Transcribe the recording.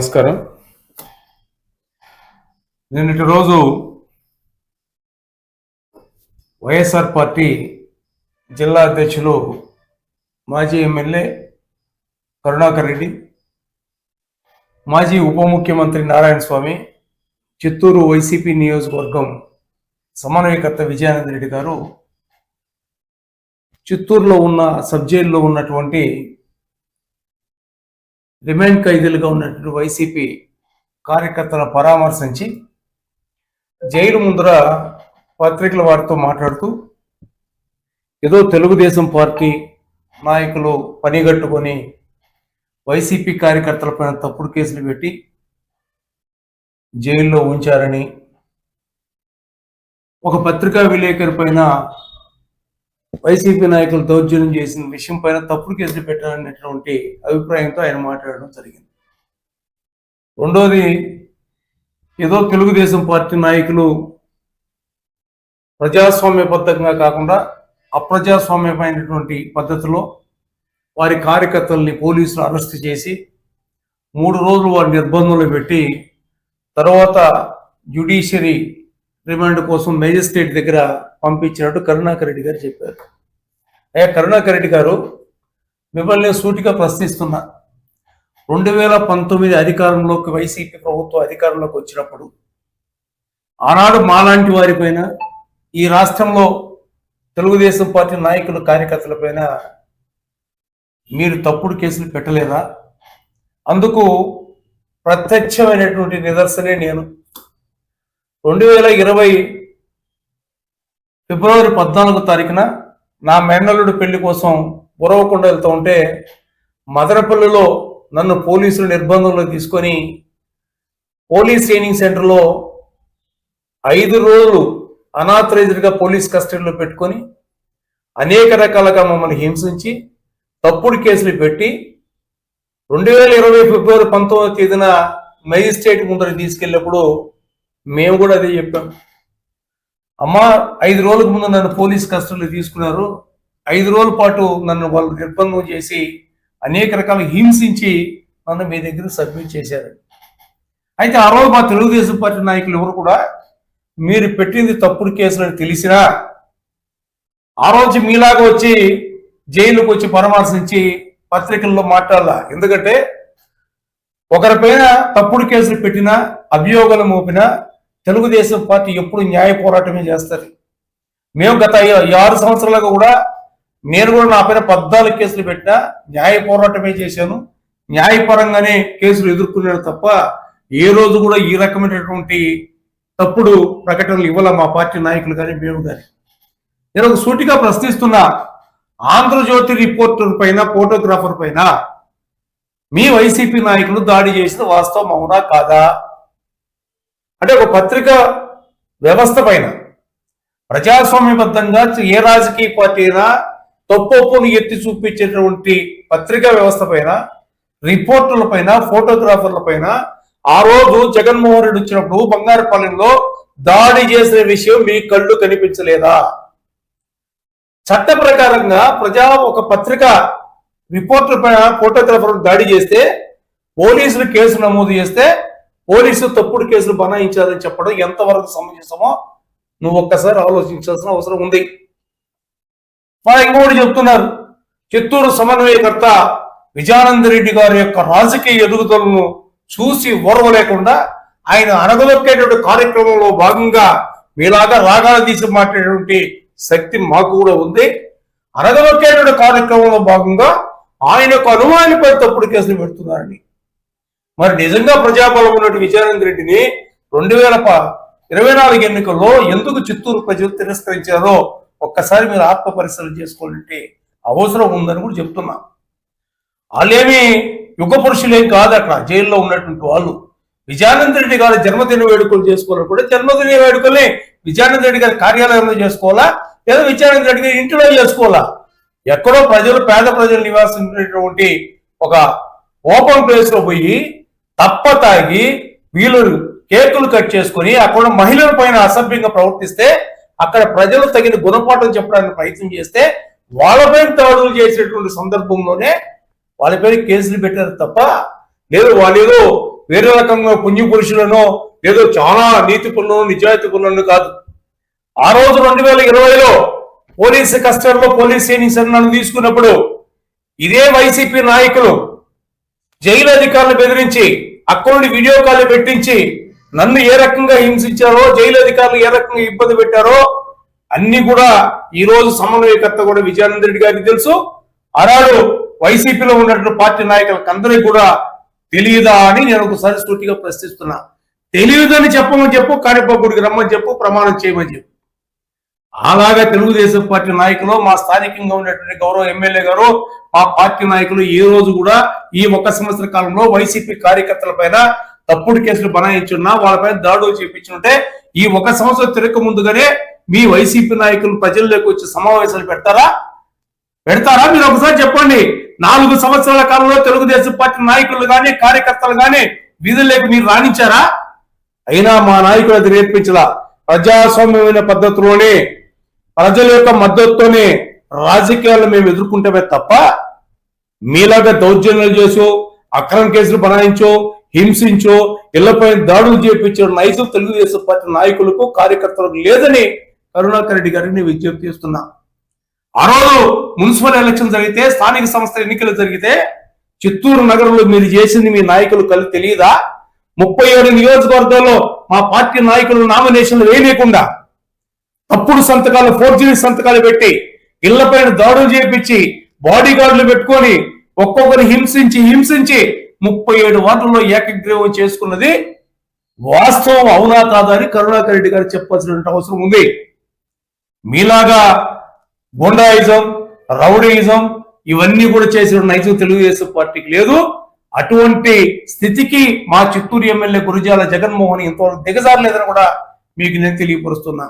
నమస్కారం. నిన్నటి రోజు వైఎస్ఆర్ పార్టీ జిల్లా అధ్యక్షులు మాజీ ఎమ్మెల్యే కరుణాకర్ రెడ్డి మాజీ ఉప ముఖ్యమంత్రి నారాయణ స్వామి చిత్తూరు వైసీపీ నియోజకవర్గం సమన్వయకర్త విజయానంద రెడ్డి గారు చిత్తూరులో ఉన్న సబ్ జైల్లో ఉన్నటువంటి రిమాండ్ ఖైదీలుగా ఉన్నటువంటి వైసీపీ కార్యకర్తల పరామర్శించి జైలు ముందర పత్రికల వారితో మాట్లాడుతూ ఏదో తెలుగుదేశం పార్టీ నాయకులు పనిగట్టుకొని వైసీపీ కార్యకర్తలపైన తప్పుడు కేసులు పెట్టి జైల్లో ఉంచారని ఒక పత్రికా విలేకరి పైన వైసీపీ నాయకులు దౌర్జన్యం చేసిన విషయం పైన తప్పుడు కేసులు పెట్టాలనేటువంటి అభిప్రాయంతో ఆయన మాట్లాడడం జరిగింది. రెండోది ఏదో తెలుగుదేశం పార్టీ నాయకులు ప్రజాస్వామ్యబద్ధంగా కాకుండా అప్రజాస్వామ్యమైనటువంటి పద్ధతిలో వారి కార్యకర్తల్ని పోలీసులు అరెస్ట్ చేసి మూడు రోజులు వారి నిర్బంధంలో పెట్టి తర్వాత జ్యుడిషియరీ రిమాండ్ కోసం మేజిస్ట్రేట్ దగ్గర పంపించినట్టు కరుణాకర్ రెడ్డి గారు చెప్పారు. అయ్యా కరుణాకర్ రెడ్డి గారు మిమ్మల్ని సూటిగా ప్రశ్నిస్తున్నా. రెండు వేల పంతొమ్మిది అధికారంలోకి వైసీపీ ప్రభుత్వం అధికారంలోకి వచ్చినప్పుడు ఆనాడు మాలాంటి వారిపైన ఈ రాష్ట్రంలో తెలుగుదేశం పార్టీ నాయకుల కార్యకర్తలపైన మీరు తప్పుడు కేసులు పెట్టలేదా? అందుకు ప్రత్యక్షమైనటువంటి నిదర్శనే నేను. రెండు వేల ఇరవై ఫిబ్రవరి పద్నాలుగో తారీఖున నా మేనల్లుడు పెళ్ళి కోసం ఉరవకుండా వెళ్తూ ఉంటే మదనపల్లిలో నన్ను పోలీసులు నిర్బంధంలో తీసుకొని పోలీస్ ట్రైనింగ్ సెంటర్లో ఐదు రోజులు అనాథరైజ్డ్గా పోలీస్ కస్టడీలో పెట్టుకొని అనేక రకాలుగా మమ్మల్ని హింసించి తప్పుడు కేసులు పెట్టి రెండు వేల ఇరవై ఫిబ్రవరి పంతొమ్మిదో తేదీన మెజిస్ట్రేట్ ముందర తీసుకెళ్ళినప్పుడు మేము కూడా అదే చెప్పాం. అమ్మా ఐదు రోజులకు ముందు నన్ను పోలీస్ కస్టడీలో తీసుకున్నారు. ఐదు రోజుల పాటు నన్ను వాళ్ళు నిర్బంధం చేసి అనేక రకాల హింసించి నన్ను మీ దగ్గర సబ్మిట్ చేశారు. అయితే ఆ రోజు మా తెలుగుదేశం పార్టీ నాయకులు ఎవరు కూడా మీరు పెట్టింది తప్పుడు కేసులని తెలిసినా ఆ రోజు మీలాగా వచ్చి జైలుకు వచ్చి పరామర్శించి పత్రికల్లో మాట్లాడాల. ఎందుకంటే ఒకరిపైన తప్పుడు కేసులు పెట్టినా అభియోగాలు మోపినా తెలుగుదేశం పార్టీ ఎప్పుడు న్యాయ పోరాటమే చేస్తుంది. మేము గత ఆరు సంవత్సరాలుగా కూడా నేను కూడా నా పైన పద్నాలుగు కేసులు పెట్టినా న్యాయ పోరాటమే చేశాను. న్యాయపరంగానే కేసులు ఎదుర్కొన్నాను తప్ప ఏ రోజు కూడా ఈ రకమైనటువంటి తప్పుడు ప్రకటనలు ఇవ్వాల మా పార్టీ నాయకులు కానీ మేము కానీ నేను ఒక సూటిగా ప్రశ్నిస్తున్నా ఆంధ్రజ్యోతి రిపోర్టర్ పైన ఫోటోగ్రాఫర్ పైన మీ వైసీపీ నాయకులు దాడి చేసిన వాస్తవం అవునా కాదా? అంటే ఒక పత్రిక వ్యవస్థ పైన ప్రజాస్వామ్యబద్ధంగా ఏ రాజకీయ పార్టీ అయినా తప్పొప్పును ఎత్తి చూపించేటువంటి పత్రికా వ్యవస్థ పైన రిపోర్టర్ల పైన ఫోటోగ్రాఫర్ల పైన ఆ రోజు జగన్మోహన్ రెడ్డి వచ్చినప్పుడు బంగారుపాలెంలో దాడి చేసిన విషయం మీ కళ్ళు కనిపించలేదా? చట్ట ప్రకారంగా ప్రజా ఒక పత్రిక రిపోర్టర్ పైన ఫోటోగ్రాఫర్ దాడి చేస్తే పోలీసులు కేసు నమోదు చేస్తే పోలీసులు తప్పుడు కేసులు బనాయించారని చెప్పడం ఎంతవరకు సమంజసమో నువ్వు ఒక్కసారి ఆలోచించాల్సిన అవసరం ఉంది. మా ఇంకోటి చెప్తున్నారు. చిత్తూరు సమన్వయకర్త విజయానంద రెడ్డి గారి యొక్క రాజకీయ ఎదుగుదలను చూసి ఓర్వలేకుండా ఆయన అనగలొక్కేటువంటి కార్యక్రమంలో భాగంగా మీలాగా రాగాలు తీసి మాట్లాడేటువంటి శక్తి మాకు కూడా ఉంది. అనగలొక్కేటువంటి కార్యక్రమంలో భాగంగా ఆయనకు అనుమానిపై తప్పుడు కేసులు పెడుతున్నారని మరి నిజంగా ప్రజాబలం ఉన్నటువంటి విజయానంద రెడ్డిని రెండు వేల ఇరవై నాలుగు ఎన్నికల్లో ఎందుకు చిత్తూరు ప్రజలు తిరస్కరించారో ఒక్కసారి మీరు ఆత్మ పరిశీలన చేసుకోవాలంటే అవసరం ఉందని కూడా చెప్తున్నా. వాళ్ళేమి యుగ పురుషులేం కాదు అక్కడ జైల్లో ఉన్నటువంటి వాళ్ళు. విజయానంద రెడ్డి గారి జన్మదిన వేడుకలు చేసుకోవాలని కూడా జన్మదిన వేడుకల్ని విజయానంద రెడ్డి గారి కార్యాలయంలో చేసుకోవాలా? లేదా విజయానంద రెడ్డి గారి ఇంటిలో చేసుకోవాలా? ఎక్కడో ప్రజలు పేద ప్రజలు నివాసించినటువంటి ఒక ఓపెన్ ప్లేస్లో పోయి తప్ప తాగి వీళ్ళు కేకులు కట్ చేసుకొని అక్కడ మహిళల పైన అసభ్యంగా ప్రవర్తిస్తే అక్కడ ప్రజలు తగిన గుణపాఠం చెప్పడానికి ప్రయత్నం చేస్తే వాళ్ళపై దాడులు చేసేటువంటి సందర్భంలోనే వాళ్ళపై కేసులు పెట్టారు తప్ప లేదు వాళ్ళు ఏదో వేరే రకంగా పుణ్య పురుషులను ఏదో చాలా నీతి పనులను నిజాయితీ పనులను కాదు. ఆ రోజు రెండు వేల ఇరవైలో పోలీసు కస్టడీలో పోలీస్ స్టేషన్ నన్ను తీసుకున్నప్పుడు ఇదే వైసీపీ నాయకులు జైలు అధికారులు బెదిరించి అక్కడి వీడియో కాల్ పెట్టించి నన్ను ఏ రకంగా హింసించారో జైలు అధికారులు ఏ రకంగా ఇబ్బంది పెట్టారో అన్ని కూడా ఈ రోజు సమన్వయకర్త కూడా విజయానంద రెడ్డి గారికి తెలుసు. ఆనాడు వైసీపీలో ఉన్నటువంటి పార్టీ నాయకులకు అందరికీ కూడా తెలియదా అని నేను ఒకసారి సూటిగా ప్రశ్నిస్తున్నా. తెలియదని చెప్పమని చెప్పు కాణిపాకుడికి రమ్మని చెప్పు ప్రమాణం చేయమని చెప్పు. అలాగా తెలుగుదేశం పార్టీ నాయకులు మా స్థానికంగా ఉన్నటువంటి గౌరవ ఎమ్మెల్యే గారు మా పార్టీ నాయకులు ఈ రోజు కూడా ఈ ఒక సంవత్సర కాలంలో వైసీపీ కార్యకర్తల పైన తప్పుడు కేసులు బనాయించున్నా వాళ్ళపైన దాడులు చేపించుంటే ఈ ఒక సంవత్సరం తిరగక ముందుగానే మీ వైసీపీ నాయకులు ప్రజల్లోకి వచ్చి సమావేశాలు పెడతారా? పెడతారా? మీరు ఒకసారి చెప్పండి. నాలుగు సంవత్సరాల కాలంలో తెలుగుదేశం పార్టీ నాయకులు కానీ కార్యకర్తలు కానీ వీధుల్లోకి మీరు రాణించారా? అయినా మా నాయకులు అది నేర్పించలా. ప్రజాస్వామ్యమైన పద్ధతిలోనే ప్రజల యొక్క మద్దతుతోనే రాజకీయాలు మేము ఎదుర్కొంటామే తప్ప మీలాగా దౌర్జన్యాలు చేసో అక్రమ కేసులు బనాయించో హింసించో ఇళ్ళపై దాడులు చేపించే నైజం తెలుగుదేశం పార్టీ నాయకులకు కార్యకర్తలకు లేదని కరుణాకర్ రెడ్డి గారిని విజ్ఞప్తి చేస్తున్నా. ఆ రోజు మున్సిపల్ ఎలక్షన్ జరిగితే స్థానిక సంస్థల ఎన్నికలు జరిగితే చిత్తూరు నగరంలో మీరు చేసింది మీ నాయకులు కలి తెలియదా? ముప్పై ఏడు నియోజకవర్గాల్లో మా పార్టీ నాయకులు నామినేషన్లు వేయలేకుండా తప్పుడు సంతకాలు ఫోర్జరీ సంతకాలు పెట్టి ఇళ్ళపైన దాడులు చేపించి బాడీ గార్డులు పెట్టుకొని ఒక్కొక్కరు హింసించి హింసించి ముప్పై ఏడు వార్డుల్లో ఏకగ్రీవం చేసుకున్నది వాస్తవం అవునా కాదా అని కరుణాకర్ రెడ్డి గారు చెప్పాల్సినటువంటి అవసరం ఉంది. మీలాగా గుండాయిజం రౌడీయిజం ఇవన్నీ కూడా చేసిన నైజం తెలుగుదేశం పార్టీకి లేదు. అటువంటి స్థితికి మా చిత్తూరు ఎమ్మెల్యే గురుజాల జగన్మోహన్ ఇంతవరకు దిగజారలేదని కూడా మీకు నేను తెలియపరుస్తున్నా.